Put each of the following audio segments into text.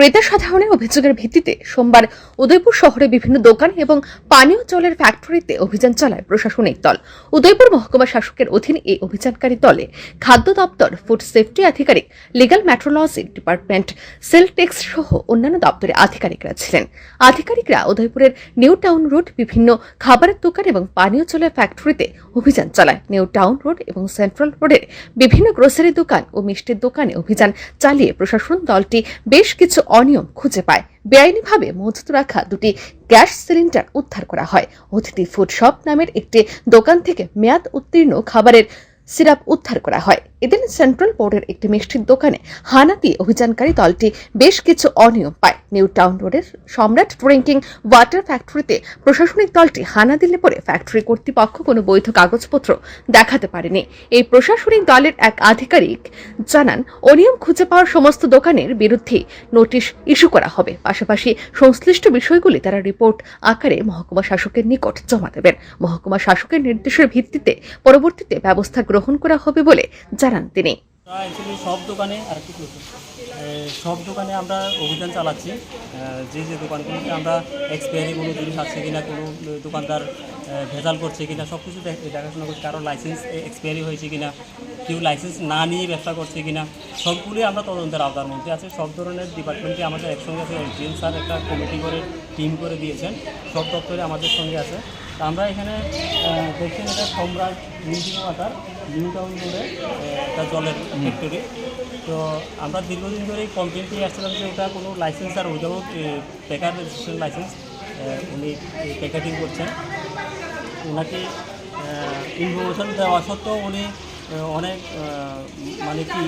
ক্রেতা সাধারণের অভিযোগের ভিত্তিতে সোমবার উদয়পুর শহরে বিভিন্ন দোকান এবং পানীয় জলের ফ্যাক্টরিতে অভিযান চালায় প্রশাসনিক দল। উদয়পুর মহকুমা শাসকের অধীনে এই অভিযানকারী দলে খাদ্য দপ্তর, ফুড সেফটি আধিকারিক, legal metrology department, sale tax সহ অন্যান্য দপ্তরের আধিকারিকরা ছিলেন। আধিকারিকরা উদয়পুরের নিউ টাউন রোড বিভিন্ন খাবারের দোকান এবং পানীয় জলের ফ্যাক্টরিতে অভিযান চালায়। নিউ টাউন রোড এবং সেন্ট্রাল রোডের বিভিন্ন গ্রোসারি দোকান ও মিষ্টির দোকানে অভিযান চালিয়ে প্রশাসন দলটি বেশ কিছু অনিয়ম খুঁজে পায়। বেআইনিভাবে মজুত রাখা দুটি গ্যাস সিলিন্ডার উদ্ধার করা হয়। অতিথি ফুড শপ নামের একটি দোকান থেকে মেয়াদ উত্তীর্ণ খাবারের সিরাপ উদ্ধার করা হয়। এদিন সেন্ট্রাল বোর্ডের একটি মিষ্টির দোকানে হানা দিয়ে অভিযানকারী দলটি বেশ কিছু অনিয়ম পায়। নিউ টাউন রোডের সম্রাট ড্রিঙ্কিং ওয়াটার ফ্যাক্টরিতে প্রশাসনিক দলটি হানা দিলে পরে ফ্যাক্টরি কর্তৃপক্ষ কোনো বৈধ কাগজপত্র দেখাতে পারেনি। এই প্রশাসনিক দলের এক আধিকারিক জানান, অনিয়ম খুঁজে পাওয়ার সমস্ত দোকানের বিরুদ্ধে নোটিশ ইস্যু করা হবে। পাশাপাশি সংশ্লিষ্ট বিষয়গুলি তারা রিপোর্ট আকারে মহকুমা শাসকের নিকট জমা দেবেন। মহকুমা শাসকের নির্দেশের ভিত্তিতে পরবর্তীতে ব্যবস্থা গ্রহণ করা হবে বলে জানান। তিনি। সব দোকানে আর কি সব দোকানে আমরা অভিযান চালাচ্ছি। যে যে দোকানগুলোতে আমরা এক্সপায়ারি কোনো জিনিস আছে কিনা, কোনো দোকানদার ভেজাল করছে কিনা, সব কিছু দেখ- দেখাশোনা করছি, কারও লাইসেন্স এক্সপায়ারি হয়েছে কিনা, কেউ লাইসেন্স না নিয়ে ব্যবসা করছে কিনা, সবগুলোই আমরা তদন্তের আওতার মধ্যে আছে। সব ধরনের ডিপার্টমেন্টে আমাদের একসঙ্গে আছে। এসডিএম স্যার একটা কমিটি করে টিম করে দিয়েছেন। সব দপ্তরে আমাদের সঙ্গে আছে। আমরা এখানে দেখছেন এটা Samrat music water new town আহ, একটা জলের ফ্যাক্টরি। তো আমরা দীর্ঘদিন ধরে কমপ্লেন পেয়ে আসছিলাম যে ওটা কোনো লাইসেন্স আর উইদাউট পেকার রেজিস্ট্রেশন লাইসেন্স উনি প্যাকেটিং করছেন। ওনাকে ইনফরমেশন দেওয়া সত্ত্বেও উনি অনেক মানে কি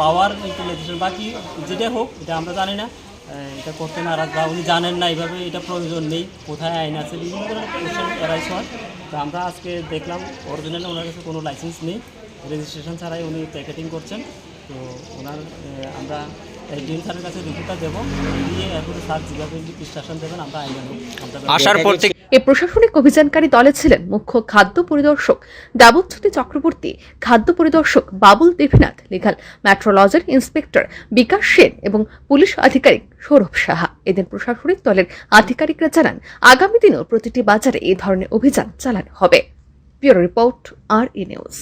পাওয়ার ইউটিলাইজেশন বা কি যেটা হোক এটা আমরা জানি না। এটা করতে নারাজ বা উনি জানেন না, এইভাবে এটা প্রয়োজন নেই। কোথায় আইন আছে, বিভিন্ন ধরনের কোশ্চেন অ্যারাইজ হয়। তো আমরা আজকে দেখলাম অরিজিনাল ওনার কাছে কোনো লাইসেন্স নেই। রেজিস্ট্রেশন ছাড়াই উনি প্যাকেটিং করছেন। তো ওনার আমরা ডিএম স্যারের কাছে রিপোর্টটা দেবো। দিয়ে এরপরে স্যার যেভাবে ইনস্ট্রাকশন দেবেন আমরা আইন আসার পর থেকে এ প্রশাসনিক অভিযানকারী দলে ছিলেন মুখ্য খাদ্য পরিদর্শক দেবজ্যোতি চক্রবর্তী খাদ্য পরিদর্শক বাবুল দেবনাথ লিগাল মেট্রোলজির ইন্সপেক্টর বিকাশ সেন এবং পুলিশ আধিকারিক সৌরভ সাহা। এদের প্রশাসনিক দলের আধিকারিকরা জানান আগামী দিনেও প্রতিটি বাজারে এই ধরনের অভিযান চালানো হবে। Bureau report R E news.